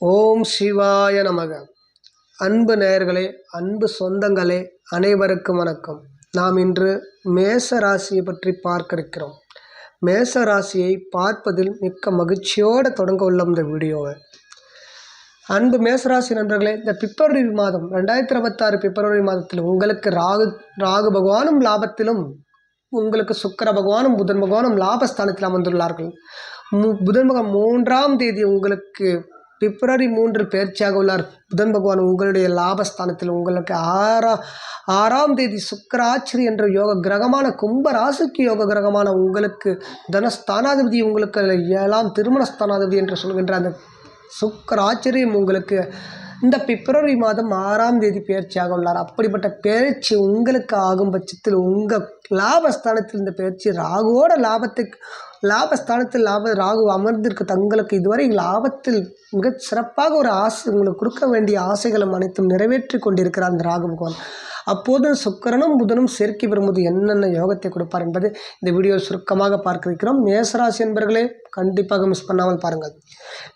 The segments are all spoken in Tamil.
ஓம் சிவாய நமக. அன்பு நேயர்களே அன்பு சொந்தங்களே அனைவருக்கும் வணக்கம். நாம் இன்று மேச ராசியை பற்றி பார்க்க இருக்கிறோம் மேச ராசியை பார்ப்பதில் மிக்க மகிழ்ச்சியோடு தொடங்க உள்ள இந்த வீடியோவை. அன்பு மேசராசி நண்பர்களே இந்த பிப்ரவரி மாதம் ரெண்டாயிரத்தி இருபத்தாறு பிப்ரவரி மாதத்தில் உங்களுக்கு ராகு ராகு பகவானும் லாபத்திலும் உங்களுக்கு சுக்கர பகவானும் புதன் பகவானும் லாபஸ்தானத்தில் அமர்ந்துள்ளார்கள். மு புதன் பகவான் மூன்றாம் தேதி உங்களுக்கு பிப்ரவரி மூன்று பயிற்சியாக உள்ளார் புதன் பகவான் உங்களுடைய லாபஸ்தானத்தில் உங்களுக்கு ஆறா ஆறாம் தேதி சுக்கராச்சரி என்ற யோக கிரகமான கும்ப ராசிக்கு யோக கிரகமான உங்களுக்கு தனஸ்தானாதிபதி உங்களுக்கு ஏழாம் திருமணஸ்தானாதிபதி என்று சொல்கின்ற அந்த சுக்கராச்சரியம் உங்களுக்கு இந்த பிப்ரவரி மாதம் ஆறாம் தேதி பயிற்சியாக உள்ளார் அப்படிப்பட்ட பயிற்சி உங்களுக்கு ஆகும் பட்சத்தில் உங்கள் லாபஸ்தானத்தில் இந்த பயிற்சி ராகுவோட லாபத்துக்கு லாபஸ்தானத்தில் லாப ராகு அமர்ந்திருக்க தங்களுக்கு இதுவரை. லாபத்தில் மிக சிறப்பாக ஒரு ஆசை உங்களுக்கு கொடுக்க வேண்டிய ஆசைகளும் அனைத்தும் நிறைவேற்றி கொண்டிருக்கிறார் அந்த ராகு பகவான். அப்போது சுக்கரனும் புதனும் சேர்க்கை பெறும்போது என்னென்ன யோகத்தை கொடுப்பார் என்பது இந்த வீடியோ சுருக்கமாக பார்க்க இருக்கிறோம். மேசராசி என்பர்களே கண்டிப்பாக மிஸ் பண்ணாமல் பாருங்கள்.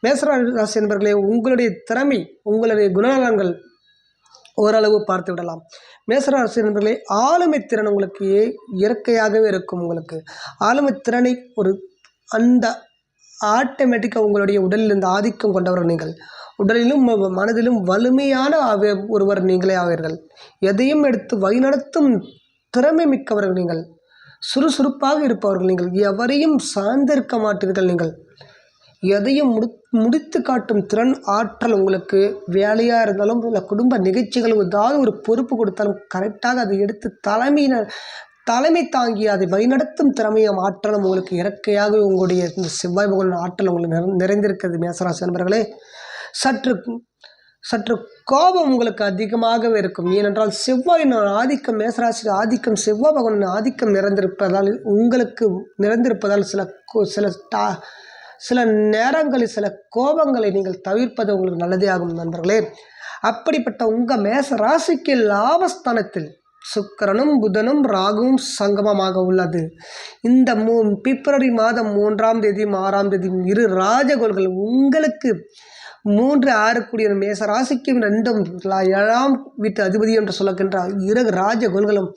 மேசராசி என்பர்களே உங்களுடைய திறமை உங்களுடைய குணநலங்கள் ஓரளவு பார்த்து விடலாம். மேசராசி நண்பர்களே ஆளுமை திறன் உங்களுக்கு இயற்கையாகவே இருக்கும் உங்களுக்கு. ஆளுமை திறனை ஒரு அந்த ஆட்டோமேட்டிக்காக உங்களுடைய உடலில் இந்த ஆதிக்கம் கொண்டவர் நீங்கள். உடலிலும் மனதிலும் வலிமையான ஒருவர் நீங்களே ஆவீர்கள். எதையும் எடுத்து வழிநடத்தும் திறமை மிக்கவர்கள் நீங்கள். சுறுசுறுப்பாக இருப்பவர்கள் நீங்கள். எவரையும் சார்ந்திருக்க மாட்டீர்கள் நீங்கள். எதையும் முடி முடித்து காட்டும் திறன் ஆற்றல் உங்களுக்கு வேலையாக இருந்தாலும் இல்லை குடும்ப நிகழ்ச்சிகள் ஏதாவது ஒரு பொறுப்பு கொடுத்தாலும் கரெக்டாக அதை எடுத்து தலைமையினர் தலைமை தாங்கி அதை வழிநடத்தும் திறமையும் ஆற்றலும் உங்களுக்கு இறக்கையாக உங்களுடைய இந்த செவ்வாய் பகவான் ஆற்றல் உங்களுக்கு நிறைந்திருக்கிறது மேசராசி நண்பர்களே சற்று சற்று கோபம் உங்களுக்கு அதிகமாகவே இருக்கும். ஏனென்றால் செவ்வாயின் ஆதிக்கம் மேசராசி ஆதிக்கம் செவ்வாய் பகவான் ஆதிக்கம் நிறைந்திருப்பதால் உங்களுக்கு நிறைந்திருப்பதால் சில சில டா சில நேரங்களில் சில கோபங்களை நீங்கள் தவிர்ப்பது உங்களுக்கு நல்லதே ஆகும் நண்பர்களே. அப்படிப்பட்ட உங்கள் மேச ராசிக்கு லாபஸ்தானத்தில் சுக்கரனும் புதனும் ராகுவும் சங்கமமாக உள்ளது. இந்த மூ பிப்ரவரி மாதம் மூன்றாம் தேதியும் ஆறாம் தேதியும் இரு ராஜகோள்கள் உங்களுக்கு மூன்று ஆறு கூடிய மேச ராசிக்கும் ரெண்டும் ஏழாம் வீட்டு அதிபதி என்று சொல்லக்கின்ற இரு ராஜகோள்களும்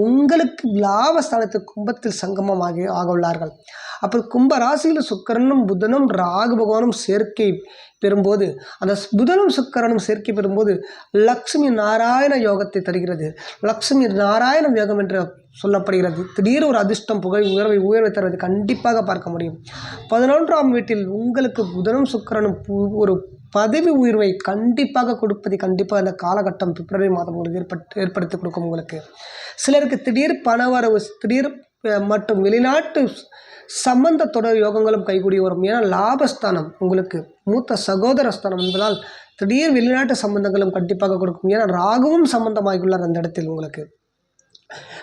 உங்களுக்கு லாபஸ்தானத்து கும்பத்தில் சங்கமமாக ஆக உள்ளார்கள். அப்போ கும்ப ராசியில் சுக்கரனும் புதனும் ராகு பகவானும் சேர்க்கை பெறும்போது அந்த புதனும் சுக்கரனும் சேர்க்கை பெறும்போது லக்ஷ்மி நாராயண யோகத்தை தருகிறது. லக்ஷ்மி நாராயண யோகம் என்று சொல்லப்படுகிறது. திடீர் ஒரு அதிர்ஷ்டம் புகழ் உயர்வை உயர்வை தருவது கண்டிப்பாக பார்க்க முடியும். பதினொன்றாம் வீட்டில் உங்களுக்கு புதனும் சுக்கரனும் ஒரு பதவி உயர்வை கண்டிப்பாக கொடுப்பதை கண்டிப்பாக அந்த காலகட்டம் பிப்ரவரி மாதம் உங்களுக்கு ஏற்பட்டு ஏற்படுத்தி கொடுக்கும் உங்களுக்கு. சிலருக்கு திடீர் பணவரவு திடீர் மற்றும் வெளிநாட்டு சம்பந்த தொடர் யோகங்களும் கைகூடி வரும். ஏன்னா லாபஸ்தானம் உங்களுக்கு மூத்த சகோதரஸ்தானம் என்பதால் திடீர் வெளிநாட்டு சம்பந்தங்களும் கண்டிப்பாக கொடுக்கும். ஏன்னா ராகுவும் சம்பந்தமாகியுள்ளார் அந்த இடத்தில் உங்களுக்கு.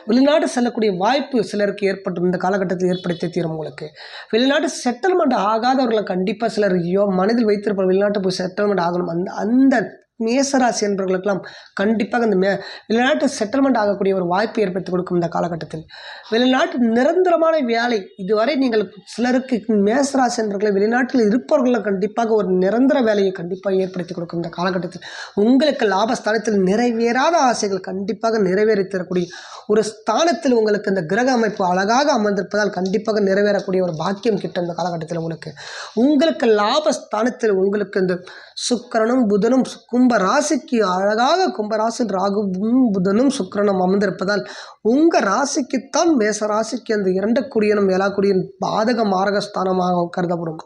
வெளிநாட்டு செல்லக்கூடிய வாய்ப்பு சிலருக்கு ஏற்பட்டு இந்த காலகட்டத்தில் ஏற்படுத்தி தீரும் உங்களுக்கு. வெளிநாட்டு செட்டில்மெண்ட் ஆகாதவர்களை கண்டிப்பாக சிலர் யோ மனதில் வைத்திருப்பார். வெளிநாட்டு போய் செட்டில்மெண்ட் ஆகணும். அந்த அந்த மேசராசி என்பவர்களுக்கெல்லாம் கண்டிப்பாக இந்த மே வெளிநாட்டு செட்டில்மெண்ட் ஆகக்கூடிய ஒரு வாய்ப்பு ஏற்படுத்தி கொடுக்கும் இந்த காலகட்டத்தில். வெளிநாட்டு நிரந்தரமான வேலை இதுவரை நீங்கள் சிலருக்கு மேசராசி என்பவர்களை வெளிநாட்டில் இருப்பவர்களை கண்டிப்பாக ஒரு நிரந்தர வேலையை கண்டிப்பாக ஏற்படுத்தி கொடுக்கும் இந்த காலகட்டத்தில். உங்களுக்கு லாபஸ்தானத்தில் நிறைவேறாத ஆசைகள் கண்டிப்பாக நிறைவேறி தரக்கூடிய ஒரு ஸ்தானத்தில் உங்களுக்கு இந்த கிரக அமைப்பு அழகாக அமர்ந்திருப்பதால் கண்டிப்பாக நிறைவேறக்கூடிய ஒரு பாக்கியம் கிட்ட இந்த காலகட்டத்தில் உங்களுக்கு. உங்களுக்கு லாபஸ்தானத்தில் உங்களுக்கு இந்த சுக்கரனும் புதனும் சுக்கும் கும்ப ராசிக்கு அழகாக கும்பராசி ராகுவும் புதனும் சுக்கரனும் அமர்ந்திருப்பதால் உங்கள் ராசிக்குத்தான் மேச ராசிக்கு அந்த இரண்டு குடியனும் ஏழா பாதக மாரகஸ்தானமாக கருதப்படும்.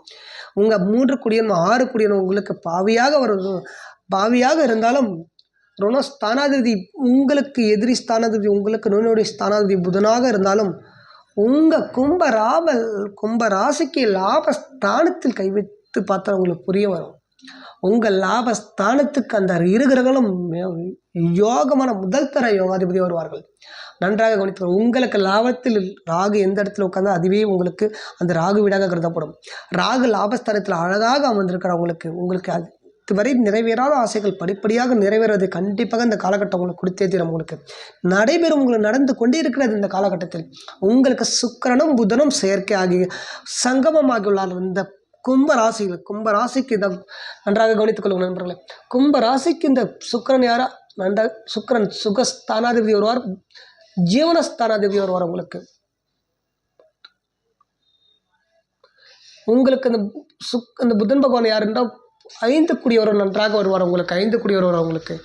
உங்கள் மூன்று குடியனும் ஆறு குடியனும் உங்களுக்கு பாவியாக வரும். பாவியாக இருந்தாலும் ருணஸ்தானாதிபதி உங்களுக்கு எதிரி ஸ்தானாதிபதி உங்களுக்கு நோயினுடைய ஸ்தானாதிபதி புதனாக இருந்தாலும் உங்கள் கும்ப ராவல் கும்ப ராசிக்கு லாபஸ்தானத்தில் கை வைத்து பார்த்தா உங்களுக்கு புரிய வரும். உங்கள் லாபஸ்தானத்துக்கு அந்த இரு கிரகங்களும் யோகமான முதல் தர யோகாதிபதி வருவார்கள். நன்றாக கவனித்து உங்களுக்கு லாபத்தில் ராகு எந்த இடத்துல உட்காந்தா அதுவே உங்களுக்கு அந்த ராகு வீடாக கருதப்படும். ராகு லாபஸ்தானத்தில் அழகாக அமர்ந்திருக்கிறவங்களுக்கு உங்களுக்கு. அது இதுவரை நிறைவேறாத ஆசைகள் படிப்படியாக நிறைவேறது கண்டிப்பாக இந்த காலகட்டம் உங்களுக்கு கொடுத்தே தீரும் உங்களுக்கு. நடைபெறும் உங்களுக்கு நடந்து கொண்டே இருக்கிறது இந்த காலகட்டத்தில். உங்களுக்கு சுக்கரனும் புதனும் செயற்கை ஆகி சங்கமமாகியுள்ளார். இந்த கும்ப ராசியில் கும்ப ராசிக்கு இந்த நன்றாக கவனித்துக் கொள்ளுங்கள் நண்பர்களே. கும்ப ராசிக்கு இந்த சுக்கிரன் யாரா? நன்றாக சுக்கிரன் சுகஸ்தானாதிபதி வருவார். ஜீவனஸ்தானாதிபதி வருவார் உங்களுக்கு. உங்களுக்கு இந்த சுக் இந்த புதன் பகவான் யார் என்றால் ஐந்து குடியவர் நன்றாக வருவார் உங்களுக்கு ஐந்து குடியவர் வருவார் உங்களுக்கு.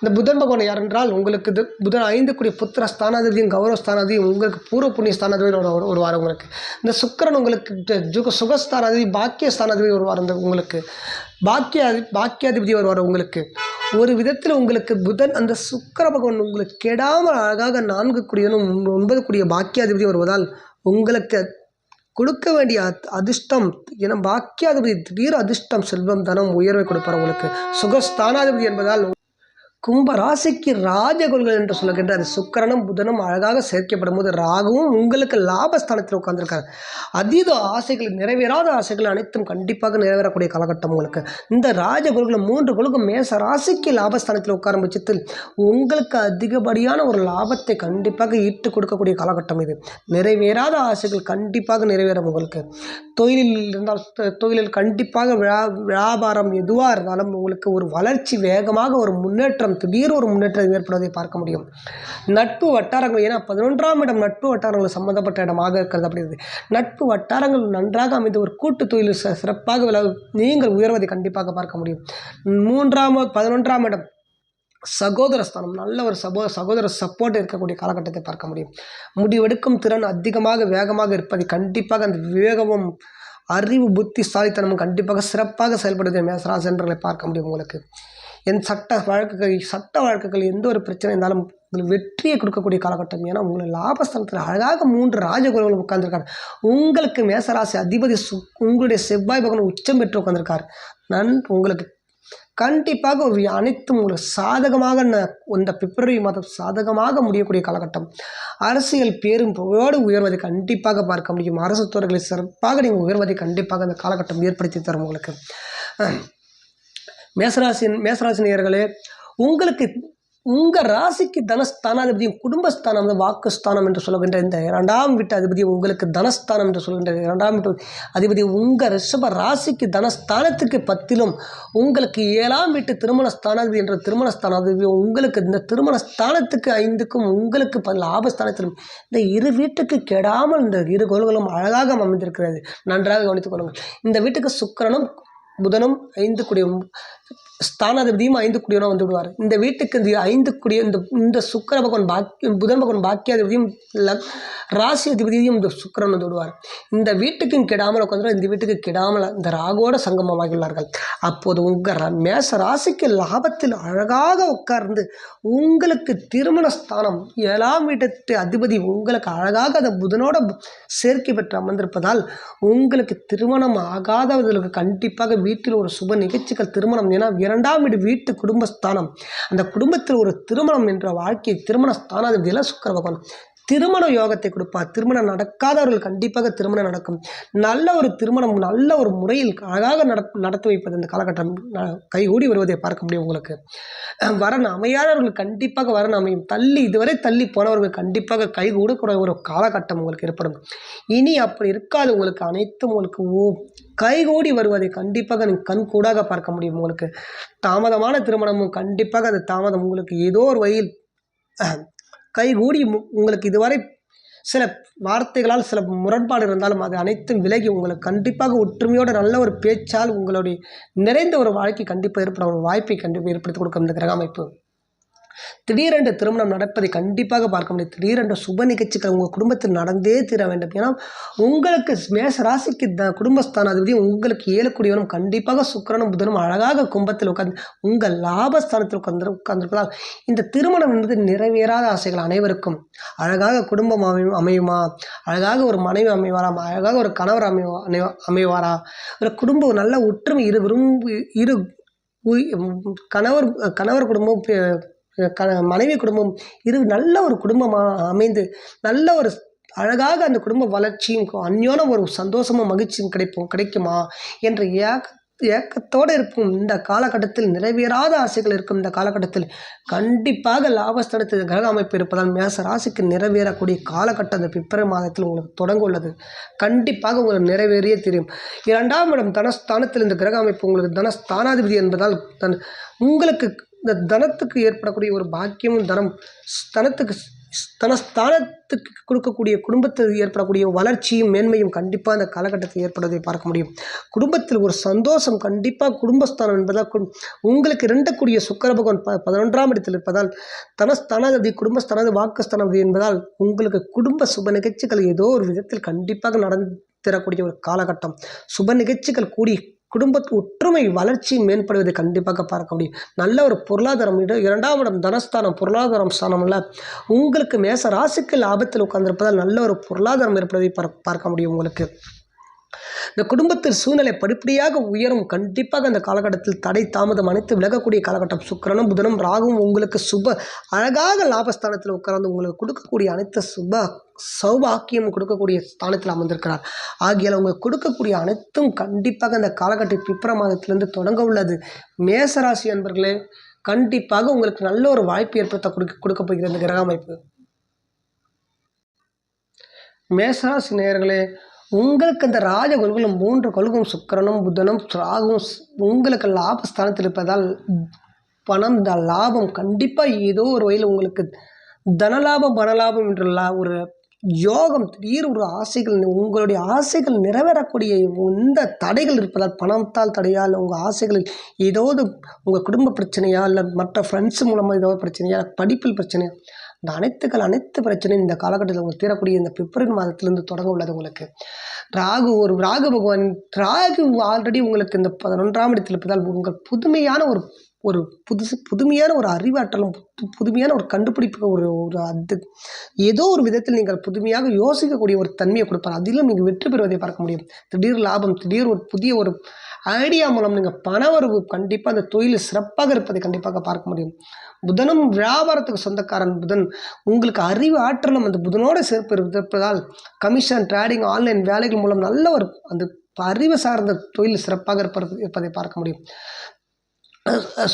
இந்த புதன் பகவான் யார் என்றால் உங்களுக்கு இது புதன் ஐந்து குடி புத்திர ஸ்தானாதிபதியும் கௌரவ ஸ்தானாதிபதியும் உங்களுக்கு பூர்வ புண்ணிய ஸ்தானாதிபதி வருவார் வருவார் உங்களுக்கு. இந்த சுக்கிரன் உங்களுக்கு ஜுக சுகஸ்தானாதிபதி பாக்கிய ஸ்தானாதிபதி வருவார் அந்த உங்களுக்கு. பாக்கிய பாக்கியாதிபதி வருவார் உங்களுக்கு. ஒரு விதத்தில் உங்களுக்கு புதன் அந்த சுக்கர பகவான் உங்களுக்கு கெடாமல் அழகாக நான்கு குடியனும் ஒன்பது குடிய பாக்கியாதிபதி வருவதால் உங்களுக்கு கொடுக்க வேண்டிய அத்- அதிர்ஷ்டம் என பாக்கியாதிபதி திடீர் அதிர்ஷ்டம் செல்வம் தனம் உயர்வை கொடுப்பார் உங்களுக்கு. சுகஸ்தானாதிபதி என்பதால் கும்பராசிக்கு ராஜ ராஜகுருகள் என்று சொல்லுகின்ற அது சுக்கரனும் புதனும் அழகாக சேர்க்கப்படும் போது ராகுவும் உங்களுக்கு லாபஸ்தானத்தில் உட்கார்ந்துருக்காரு. அதீத ஆசைகள் நிறைவேறாத ஆசைகள் அனைத்தும் கண்டிப்பாக நிறைவேறக்கூடிய காலகட்டம் உங்களுக்கு. இந்த ராஜகுருகள் மூன்று குழுக்கும் மேச ராசிக்கு லாபஸ்தானத்தில் உட்காரும் பட்சத்தில் உங்களுக்கு அதிகப்படியான ஒரு லாபத்தை கண்டிப்பாக ஈட்டு கொடுக்கக்கூடிய காலகட்டம் இது. நிறைவேறாத ஆசைகள் கண்டிப்பாக நிறைவேறும் உங்களுக்கு. தொழிலில் இருந்தால் தொழிலில் கண்டிப்பாக வியா வியாபாரம் எதுவாக இருந்தாலும் உங்களுக்கு ஒரு வளர்ச்சி வேகமாக ஒரு முன்னேற்றம் திடீர் ஒரு முன்னேற்றம் ஏற்படுவதை பார்க்க முடியும். நட்பு வட்டாரங்கள் ஏன்னா பதினொன்றாம் இடம் நட்பு வட்டாரங்கள் சம்பந்தப்பட்ட இடமாக கருதப்படுகிறது நட்பு வட்டாரங்கள் நன்றாக அமைந்த ஒரு கூட்டு தொழில் ச- சிறப்பாக விள நீங்கள் உயர்வதை கண்டிப்பாக பார்க்க முடியும். மூன்றாம் பதினொன்றாம் இடம் சகோதர ஸ்தானம் நல்ல ஒரு சகோ சகோதர சப்போர்ட் இருக்கக்கூடிய காலகட்டத்தை பார்க்க முடியும். முடிவெடுக்கும் திறன் அதிகமாக வேகமாக இருப்பதை கண்டிப்பாக அந்த விவேகமும் அறிவு புத்தி சாலித்தனமும் கண்டிப்பாக சிறப்பாக செயல்படுகிற மேசராசன்றங்களை பார்க்க முடியும் உங்களுக்கு. என் சட்ட வழக்குகள் சட்ட வழக்குகள் எந்த ஒரு பிரச்சனை இருந்தாலும் உங்களுக்கு வெற்றியை கொடுக்கக்கூடிய காலகட்டம். ஏன்னா உங்களை லாபஸ்தானத்தில் அழகாக மூன்று ராஜகுருகள் உட்கார்ந்துருக்காரு. உங்களுக்கு மேசராசி அதிபதி சு உங்களுடைய செவ்வாய் பகவான் உச்சம் பெற்று உட்கார்ந்திருக்கார். நன் உங்களுக்கு கண்டிப்பாக அனைத்தும் உங்களுக்கு சாதகமாக இந்த பிப்ரவரி மாதம் சாதகமாக முடியக்கூடிய காலகட்டம். அரசியல் பேரும் போடு உயர்வதை கண்டிப்பாக பார்க்க முடியும். அரசு துறைகளை சிறப்பாக நீங்கள் உயர்வதை கண்டிப்பாக அந்த காலகட்டம் ஏற்படுத்தி தரும் உங்களுக்கு. மேசராசின் மேசராசி நேயர்களே உங்களுக்கு உங்கள் ராசிக்கு தனஸ்தானாதிபதியும் குடும்பஸ்தானம் வந்து வாக்குஸ்தானம் என்று சொல்கின்ற இந்த இரண்டாம் வீட்டு அதிபதி உங்களுக்கு தனஸ்தானம் என்று சொல்கின்ற இரண்டாம் வீட்டு அதிபதி உங்கள் ரிஷப ராசிக்கு தனஸ்தானத்துக்கு பத்திலும் உங்களுக்கு ஏழாம் வீட்டு திருமண ஸ்தானாதிபதி என்ற திருமண ஸ்தானாதிபதி உங்களுக்கு இந்த திருமண ஸ்தானத்துக்கு ஐந்துக்கும் உங்களுக்கு ப- லாபஸ்தானத்திலும் இந்த இரு வீட்டுக்கு கெடாமல் இந்த இரு கோள்களும் அழகாக அமைந்திருக்கிறது. நன்றாக கவனித்துக் கொள்ளுங்கள். இந்த வீட்டுக்கு சுக்கிரனும் புதனும் ஐந்து குடியும் ஸ்தானாதிபதியும் ஐந்து குடியனும் வந்து விடுவார். இந்த வீட்டுக்கு இந்த ஐந்து குடிய இந்த இந்த சுக்கர பகவான் பாக்கிய புதன் பகவான் பாக்கியாதிபதியும் லக் ராசி அதிபதியும் இந்த சுக்கிரன் வந்து விடுவார். இந்த வீட்டுக்கும் கெடாமல் உட்காந்து இந்த வீட்டுக்கு கெடாமல் இந்த ராகோட சங்கமமாகியுள்ளார்கள் அப்போது உங்கள் மேச ராசிக்கு லாபத்தில் அழகாக உட்கார்ந்து உங்களுக்கு திருமண ஸ்தானம் ஏழாம் வீட்டு அதிபதி உங்களுக்கு அழகாக அந்த புதனோட சேர்க்கை பெற்று அமர்ந்திருப்பதால் உங்களுக்கு திருமணம் ஆகாதவர்களுக்கு கண்டிப்பாக வீட்டில் ஒரு சுப நிகழ்ச்சிகள் திருமணம். ஏன்னா இரண்டாம் வீடு வீட்டு குடும்பஸ்தானம். அந்த குடும்பத்தில் ஒரு திருமணம் என்ற வாழ்க்கை திருமண ஸ்தானாதிபதியில் சுக்கர பகவான். திருமண யோகத்தை கொடுப்பார் திருமணம் நடக்காதவர்கள் கண்டிப்பாக திருமணம் நடக்கும். நல்ல ஒரு திருமணம் நல்ல ஒரு முறையில் அழகாக நட நடத்தி வைப்பது இந்த காலகட்டம். கைகூடி வருவதை பார்க்க முடியும் உங்களுக்கு. வரன் அமையாதவர்கள் கண்டிப்பாக வரன் அமையும். தள்ளி இதுவரை தள்ளி போனவர்கள் கண்டிப்பாக கைகூடக்கூடிய ஒரு காலகட்டம் உங்களுக்கு ஏற்படும். இனி அப்படி இருக்காது உங்களுக்கு. அனைத்தும் உங்களுக்கு ஓ கைகூடி வருவதை கண்டிப்பாக நீங்கள் கண் கூடாக பார்க்க முடியும் உங்களுக்கு. தாமதமான திருமணமும் கண்டிப்பாக அந்த தாமதம் உங்களுக்கு ஏதோ ஒரு வகையில் கைகூடி மு- உங்களுக்கு இதுவரை சில வார்த்தைகளால் சில முரண்பாடு இருந்தாலும் அது அனைத்தும் விலகி உங்களுக்கு கண்டிப்பாக ஒற்றுமையோட நல்ல ஒரு பேச்சால் உங்களுடைய நிறைந்த ஒரு வாழ்க்கை கண்டிப்பாக ஏற்பட ஒரு வாய்ப்பை கண்டிப்பாக ஏற்படுத்தி கொடுக்கும் இந்த கிரக அமைப்பு. திடீரென்று திருமணம் நடப்பதை கண்டிப்பாக பார்க்க முடியும். திடீரென்று சுப நிகழ்ச்சிகள் உங்கள் குடும்பத்தில் நடந்தே தீர வேண்டும். ஏன்னா உங்களுக்கு மேச ராசிக்கு த குடும்பஸ்தானாதிபதி உங்களுக்கு ஏழக்கூடியவனும் கண்டிப்பாக சுக்கிரனும் புதனும் அழகாக கும்பத்தில் உட்கார்ந்து உங்கள் லாபஸ்தானத்தில் உட்கார்ந்து உட்கார்ந்துருப்பதால் இந்த திருமணம் என்பது நிறைவேறாத ஆசைகள் அனைவருக்கும். அழகாக குடும்பம் அமையும் அமையுமா? அழகாக ஒரு மனைவி அமைவாரா? அழகாக ஒரு கணவர் அமைவா அமைவாரா? ஒரு குடும்பம் நல்ல ஒற்றுமை இரு விரும்பு இரு கணவர் கணவர் குடும்பம் க மனைவி குடும்பம் இரு நல்ல ஒரு குடும்பமாக அமைந்து நல்ல ஒரு அழகாக அந்த குடும்ப வளர்ச்சியும் அந்யோன ஒரு சந்தோஷமும் மகிழ்ச்சியும் கிடைப்போம் கிடைக்குமா என்ற ஏக ஏக்கத்தோடு இருக்கும் இந்த காலகட்டத்தில் நிறைவேறாத ஆசைகள் இருக்கும் இந்த காலகட்டத்தில் கண்டிப்பாக லாபஸ்தானத்தில் கிரக அமைப்பு இருப்பதால் மேச ராசிக்கு நிறைவேறக்கூடிய காலகட்டம் அந்த பிப்ரவரி மாதத்தில் உங்களுக்கு தொடங்க உள்ளது கண்டிப்பாக உங்களுக்கு நிறைவேறிய தெரியும் இரண்டாம் இடம் தனஸ்தானத்தில் இந்த கிரக அமைப்பு உங்களுக்கு தனஸ்தானாதிபதி என்பதால் தன் உங்களுக்கு இந்த தனத்துக்கு ஏற்படக்கூடிய ஒரு பாக்கியமும் தனம் தனத்துக்கு தனஸ்தானத்துக்கு கொடுக்கக்கூடிய குடும்பத்தில் ஏற்படக்கூடிய வளர்ச்சியும் மேன்மையும் கண்டிப்பாக அந்த காலகட்டத்தில் ஏற்படுவதை பார்க்க முடியும். குடும்பத்தில் ஒரு சந்தோஷம் கண்டிப்பாக குடும்பஸ்தானம் என்பதால் உங்களுக்கு இரண்டக்கூடிய சுக்கர பகவான் ப பதினொன்றாம் இடத்தில் இருப்பதால் தனஸ்தானாதிபதி குடும்பஸ்தானாதி வாக்குஸ்தானாதிபதி என்பதால் உங்களுக்கு குடும்ப சுப நிகழ்ச்சிகள் ஏதோ ஒரு விதத்தில் கண்டிப்பாக நடந்து தரக்கூடிய ஒரு காலகட்டம். சுப நிகழ்ச்சிகள் கூடி குடும்பத்து ஒற்றுமை வளர்ச்சி மேம்படுவதை கண்டிப்பாக பார்க்க முடியும். நல்ல ஒரு பொருளாதாரம் இரண்டாம் இடம் தனஸ்தானம் பொருளாதாரம் ஸ்தானம்ல உங்களுக்கு மேச ராசிக்கு லாபத்தில் உட்கார்ந்திருப்பதால் நல்ல ஒரு பொருளாதாரம் ஏற்படுவதை பார்க்க முடியும் உங்களுக்கு. இந்த குடும்பத்தில் சூழ்நிலை படிப்படியாக உயரும். கண்டிப்பாக அந்த காலகட்டத்தில் தடை தாமதம் அனைத்து விலகக்கூடிய காலகட்டம். சுக்கிரனும் புதனும் ராகும் உங்களுக்கு சுப அழகாக லாபஸ்தானத்தில் உட்கார்ந்து உங்களுக்கு கொடுக்கக்கூடிய அனைத்து சுப சௌபாக்கியம் கொடுக்கக்கூடிய ஸ்தானத்தில் அமர்ந்திருக்கிறார். ஆகியால் உங்களுக்கு கொடுக்கக்கூடிய அனைத்தும் கண்டிப்பாக அந்த காலகட்ட பிப்ர மாதத்திலிருந்து தொடங்க உள்ளது. மேசராசி அன்பர்களே கண்டிப்பாக உங்களுக்கு நல்ல ஒரு வாய்ப்பு ஏற்படுத்த கொடுக்க கொடுக்க போகிற இந்த கிரக அமைப்பு. மேசராசி நேயர்களே உங்களுக்கு அந்த ராஜ கொள்கையும் மூன்று கொள்கும் சுக்கிரனும் புதனும் ராகுவும் உங்களுக்கு லாபஸ்தானத்தில் இருப்பதால் பணம் த லாபம் கண்டிப்பாக ஏதோ ஒரு வகையில் உங்களுக்கு தனலாபம் பணலாபம் என்ற லா ஒரு யோகம் திடீர் ஒரு ஆசைகள் உங்களுடைய ஆசைகள் நிறைவேறக்கூடிய இந்த தடைகள் இருப்பதால் பணத்தால் தடையா இல்லை உங்கள் ஆசைகளில் ஏதாவது உங்கள் குடும்ப பிரச்சனையா இல்லை மற்ற ஃப்ரெண்ட்ஸ் மூலமாக ஏதாவது பிரச்சனையா படிப்பில் பிரச்சனையா இந்த அனைத்துக்கள் அனைத்து பிரச்சனையும் இந்த காலகட்டத்தில் உங்களுக்கு தீரக்கூடிய இந்த பிப்ரவரி மாதத்திலிருந்து தொடங்க உள்ளது உங்களுக்கு. ராகு ஒரு ராகு பகவான் ராகு ஆல்ரெடி உங்களுக்கு இந்த பதினொன்றாம் இடத்தில் இருப்பதால் உங்கள் புதுமையான ஒரு ஒரு புதுசு புதுமையான ஒரு அறிவாற்றலும் புதுமையான ஒரு கண்டுபிடிப்பு ஒரு ஒரு அது ஏதோ ஒரு விதத்தில் நீங்கள் புதுமையாக யோசிக்கக்கூடிய ஒரு தன்மையை கொடுப்பார். அதிலும் நீங்கள் வெற்றி பெறுவதை பார்க்க முடியும். திடீர் லாபம் திடீர் ஒரு புதிய ஒரு ஐடியா மூலம் நீங்கள் பணவரவு கண்டிப்பாக அந்த தொழில் சிறப்பாக இருப்பதை கண்டிப்பாக பார்க்க முடியும். புதனும் வியாபாரத்துக்கு சொந்தக்காரன் புதன். உங்களுக்கு அறிவு ஆற்றலும் அந்த புதனோடு சேர்ப்பு இருப்பதால் கமிஷன் ட்ரேடிங் ஆன்லைன் வேலைகள் மூலம் நல்ல ஒரு அந்த அறிவு சார்ந்த தொழில் சிறப்பாக இருப்பது இருப்பதை பார்க்க முடியும்.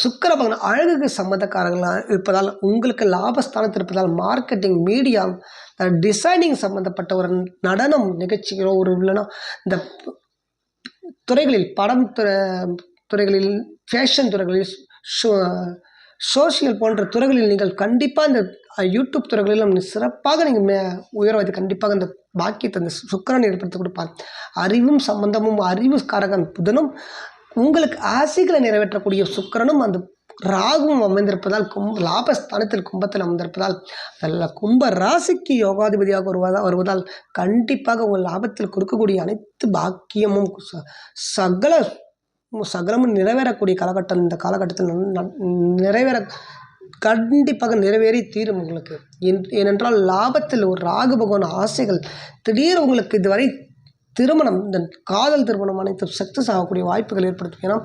சுக்கர பகவான் அழகுக்கு சம்மந்தக்காரங்களாக இருப்பதால் உங்களுக்கு லாபஸ்தானத்தில் இருப்பதால் மார்க்கெட்டிங் மீடியா டிசைனிங் சம்மந்தப்பட்ட ஒரு நடனம் நிகழ்ச்சிகளோ ஒரு இல்லைன்னா இந்த துறைகளில் படம் துறை- துறைகளில் ஃபேஷன் துறைகளில் ஷோ சோஷியல் போன்ற துறைகளில் நீங்கள் கண்டிப்பாக இந்த யூடியூப் துறைகளிலும் சிறப்பாக நீங்கள் மே உயர்வது கண்டிப்பாக இந்த பாக்கியத்தை அந்த சுக்கரன் ஏற்படுத்தி கொடுப்பார். அறிவும் சம்பந்தமும் அறிவு காரகன் புதனும் உங்களுக்கு ஆசைகளை நிறைவேற்றக்கூடிய சுக்கரனும் அந்த ராகுவும் அமைந்திருப்பதால் கும் லாபஸ்தானத்தில் கும்பத்தில் அமர்ந்திருப்பதால் நல்ல கும்ப ராசிக்கு யோகாதிபதியாக வருவதால் வருவதால் கண்டிப்பாக உங்கள் லாபத்தில் கொடுக்கக்கூடிய அனைத்து பாக்கியமும் ச- சகல சகலமும் நிறைவேறக்கூடிய காலகட்டம் இந்த காலகட்டத்தில் நிறைவேற கண்டிப்பாக நிறைவேறி தீரும் உங்களுக்கு. ஏனென்றால் லாபத்தில் ஒரு ராகு பகவான் ஆசைகள் திடீர் உங்களுக்கு இதுவரை திருமணம் இந்த காதல் திருமணம் அனைத்தும் சக்ஸஸ் ஆகக்கூடிய வாய்ப்புகள் ஏற்படுத்தும். ஏன்னா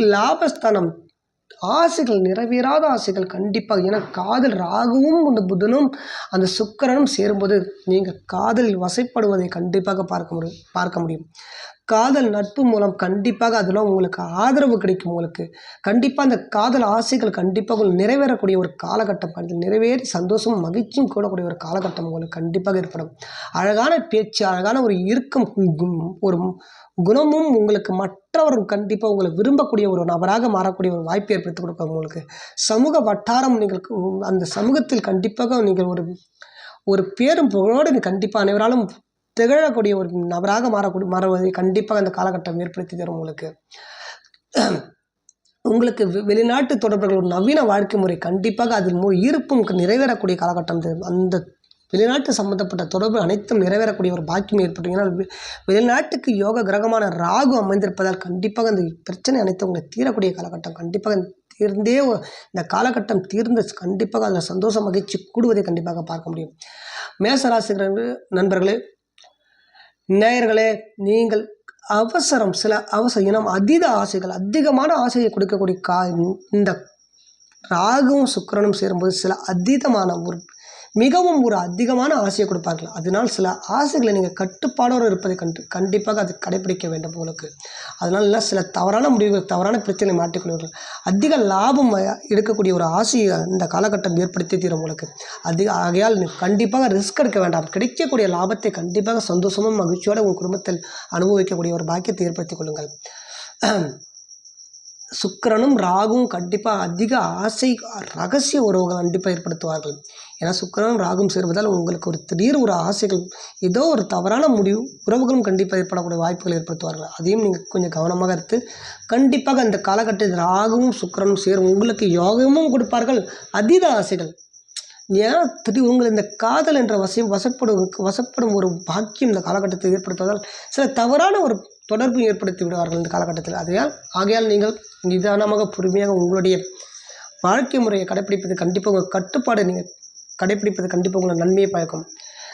லாபஸ்தானம் ஆசைகள் நிறைவேறாத ஆசைகள் கண்டிப்பாக ஏன்னா காதல் ராகுவும் அந்த புதனும் அந்த சுக்கிரனும் சேரும்போது நீங்கள் காதலில் வசைப்படுவதை கண்டிப்பாக பார்க்க முடியும் பார்க்க முடியும். காதல் நட்பு மூலம் கண்டிப்பாக அதெல்லாம் உங்களுக்கு ஆதரவு கிடைக்கும் உங்களுக்கு. கண்டிப்பாக அந்த காதல் ஆசைகள் கண்டிப்பாக உங்களுக்கு நிறைவேறக்கூடிய ஒரு காலகட்டம் அதில் நிறைவேறி சந்தோஷமும் மகிழ்ச்சியும் கூடக்கூடிய ஒரு காலகட்டம் உங்களுக்கு கண்டிப்பாக ஏற்படும். அழகான பேச்சு அழகான ஒரு இறுக்கம் ஒரு குணமும் உங்களுக்கு மற்றவரும் கண்டிப்பாக உங்களை விரும்பக்கூடிய ஒரு நபராக மாறக்கூடிய ஒரு வாய்ப்பு ஏற்படுத்தி கொடுக்கும் உங்களுக்கு. சமூக வட்டாரம் நீங்கள் அந்த சமூகத்தில் கண்டிப்பாக நீங்கள் ஒரு ஒரு பேரும் புகழோடு கண்டிப்பாக அனைவராலும் திகழக்கூடிய ஒரு நபராக மாறக்கூடிய மாறுவதை கண்டிப்பாக அந்த காலகட்டம் ஏற்படுத்தி தரும் உங்களுக்கு. உங்களுக்கு வெ- வெளிநாட்டு தொடர்புகள் ஒரு நவீன வாழ்க்கை முறை கண்டிப்பாக அதில் மூ ஈர்ப்பும் நிறைவேறக்கூடிய காலகட்டம் அந்த வெளிநாட்டு சம்பந்தப்பட்ட தொடர்பு அனைத்தும் நிறைவேறக்கூடிய ஒரு பாக்கியம் ஏற்படும் ஏன்னா வெளிநாட்டுக்கு யோக கிரகமான ராகு அமைந்திருப்பதால் கண்டிப்பாக அந்த பிரச்சனை அனைத்தும் உங்களுக்கு தீரக்கூடிய காலகட்டம் கண்டிப்பாக தீர்ந்தே இந்த காலகட்டம் தீர்ந்து கண்டிப்பாக அதில் சந்தோஷ மகிழ்ச்சி கூடுவதை கண்டிப்பாக பார்க்க முடியும். மேசராசிகள் நண்பர்களே நேயர்களே நீங்கள் அவசரம் சில அவசரம் இனம் அதீத ஆசைகள் அதிகமான ஆசையை கொடுக்கக்கூடிய கா இந்த ராகுவும் சுக்கிரனும் சேரும்போது சில அதீதமான ஒரு மிகவும் ஒரு அதிகமான ஆசையை கொடுப்பார்கள். அதனால் சில ஆசைகளை நீங்கள் கட்டுப்பாடோடு இருப்பதை கண்டு கண்டிப்பாக அது கடைபிடிக்க வேண்டும் உங்களுக்கு. அதனால சில தவறான முடிவுகள் தவறான பிரச்சனை மாட்டிக்கொள்வீர்கள் அதிக லாபம் எடுக்கக்கூடிய ஒரு ஆசையை இந்த காலகட்டம் ஏற்படுத்தி தீரும் உங்களுக்கு. அதிக ஆகையால் கண்டிப்பாக ரிஸ்க் எடுக்க வேண்டாம். கிடைக்கக்கூடிய லாபத்தை கண்டிப்பாக சந்தோஷமும் மகிழ்ச்சியோடு உங்கள் குடும்பத்தில் அனுபவிக்கக்கூடிய ஒரு பாக்கியத்தை ஏற்படுத்திக் கொள்ளுங்கள். சுக்கிரனும் ராகுவும் கண்டிப்பாக அதிக ஆசை ரகசிய உறவுகள் கண்டிப்பாக ஏற்படுத்துவார்கள். ஏன்னா சுக்கிரனும் ராகும் சேர்வதால் உங்களுக்கு ஒரு திடீர் ஒரு ஆசைகள் ஏதோ ஒரு தவறான முடிவு உறவுகளும் கண்டிப்பாக ஏற்படக்கூடிய வாய்ப்புகள் ஏற்படுத்துவார்கள். அதையும் நீங்கள் கொஞ்சம் கவனமாக எடுத்து கண்டிப்பாக அந்த காலகட்டத்தில் ராகுவும் சுக்கிரனும் சேரும் உங்களுக்கு யோகமும் கொடுப்பார்கள் அதீத ஆசைகள். ஏன்னா திடீர் உங்கள் இந்த காதல் என்ற வசையும் வசப்படும் வசப்படும் ஒரு பாக்கியம் இந்த காலகட்டத்தில் ஏற்படுத்துவதால் சில தவறான ஒரு தொடர்பு ஏற்படுத்தி விடுவார்கள் இந்த காலகட்டத்தில். ஆகையால் ஆகையால் நீங்கள் நிதானமாக பொறுமையாக உங்களுடைய வாழ்க்கை முறையை கடைப்பிடிப்பது கண்டிப்பாக உங்கள் கட்டுப்பாடு நீங்கள் கடைப்பிடிப்பது கண்டிப்பாக உங்களை நன்மையை பயக்கும்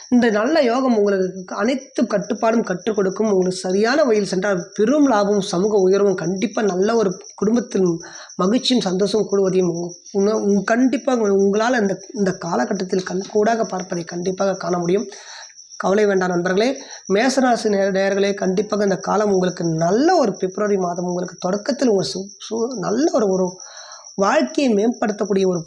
இந்த நல்ல யோகம் உங்களுக்கு அனைத்து கட்டுப்பாடும் கற்றுக் கொடுக்கும். உங்களுக்கு சரியான வழியில் சென்றால் பெரும் லாபமும் சமூக உயர்வும் கண்டிப்பாக நல்ல ஒரு குடும்பத்தில் மகிழ்ச்சியும் சந்தோஷமும் கூடுவதையும் உங்க- கண்டிப்பாக உங்களால் இந்த இந்த காலகட்டத்தில் கண் கூடாக பார்ப்பதை கண்டிப்பாக காண முடியும். கவலை வேண்டாம் நண்பர்களே. மேசராசி நேர நேயர்களே கண்டிப்பாக இந்த காலம் உங்களுக்கு நல்ல ஒரு பிப்ரவரி மாதம் உங்களுக்கு தொடக்கத்தில் உங்கள் சு சு நல்ல ஒரு ஒரு வாழ்க்கையை மேம்படுத்தக்கூடிய ஒரு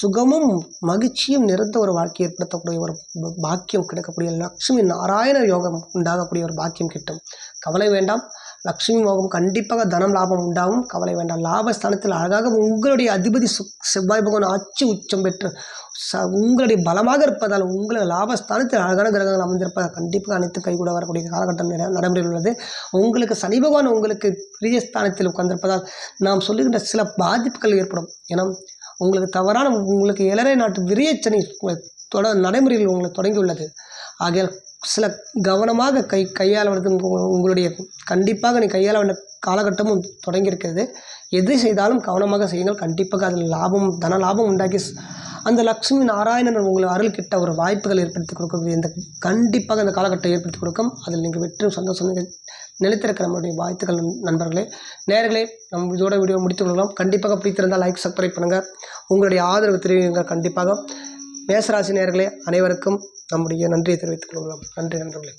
சுகமும் மகிழ்ச்சியும் நிறைந்த ஒரு வாழ்க்கையை ஏற்படுத்தக்கூடிய ஒரு பாக்கியம் கிடைக்கக்கூடிய லக்ஷ்மி நாராயண யோகம் உண்டாகக்கூடிய ஒரு பாக்கியம் கிட்டும். கவலை வேண்டாம். லக்ஷ்மி யோகம் கண்டிப்பாக தனம் லாபம் உண்டாகும். கவலை வேண்டாம். லாபஸ்தானத்தில் அழகாக உங்களுடைய அதிபதி சு செவ்வாய் பகவான் ஆட்சி உச்சம் பெற்று ச உங்களுடைய பலமாக இருப்பதால் உங்களை லாபஸ்தானத்தில் அழகான கிரகங்கள் அமைந்திருப்பதால் கண்டிப்பாக அனைத்து கைகூட வரக்கூடிய காலகட்டம் நடைமுறையில் உள்ளது. உங்களுக்கு சனி பகவான் உங்களுக்கு பிரிய ஸ்தானத்தில் உட்கார்ந்திருப்பதால் நாம் சொல்லுகின்ற சில பாதிப்புகள் ஏற்படும். ஏன்னா உங்களுக்கு தவறான உங்களுக்கு ஏழரை நாட்டு விரியச்சனி உங்களை தொட நடைமுறையில் உங்களை தொடங்கியுள்ளது. ஆகையால் சில கவனமாக கை கையாளுவது உங்களுடைய கண்டிப்பாக நீ கையாள வேண்டிய காலகட்டமும் தொடங்கியிருக்கிறது. எது செய்தாலும் கவனமாக செய்யுங்கள். கண்டிப்பாக அதில் லாபம் தன லாபம் உண்டாக்கி அந்த லக்ஷ்மி நாராயணன் உங்களை அருள் கிட்ட ஒரு வாய்ப்புகள் ஏற்படுத்தி கொடுக்கக்கூடிய இந்த கண்டிப்பாக அந்த காலகட்டம் ஏற்படுத்தி கொடுக்கும். அதில் நீங்கள் வெற்றும் சந்தோஷம் நீங்கள் நிலைத்திருக்கிற நம்மளுடைய வாழ்த்துக்கள் நண்- நண்பர்களே. நேர்களே நம்ம இதோட வீடியோ முடித்துக் கொள்ளலாம். கண்டிப்பாக பிடித்திருந்தால் லைக் சப்ஸ்கிரைப் பண்ணுங்கள் உங்களுடைய ஆதரவு தெரிவிங்க கண்டிப்பாக. மேசராசி நேர்களே அனைவருக்கும் நம்முடைய நன்றியை தெரிவித்துக் கொள்கிறோம். நன்றி நண்பர்களே.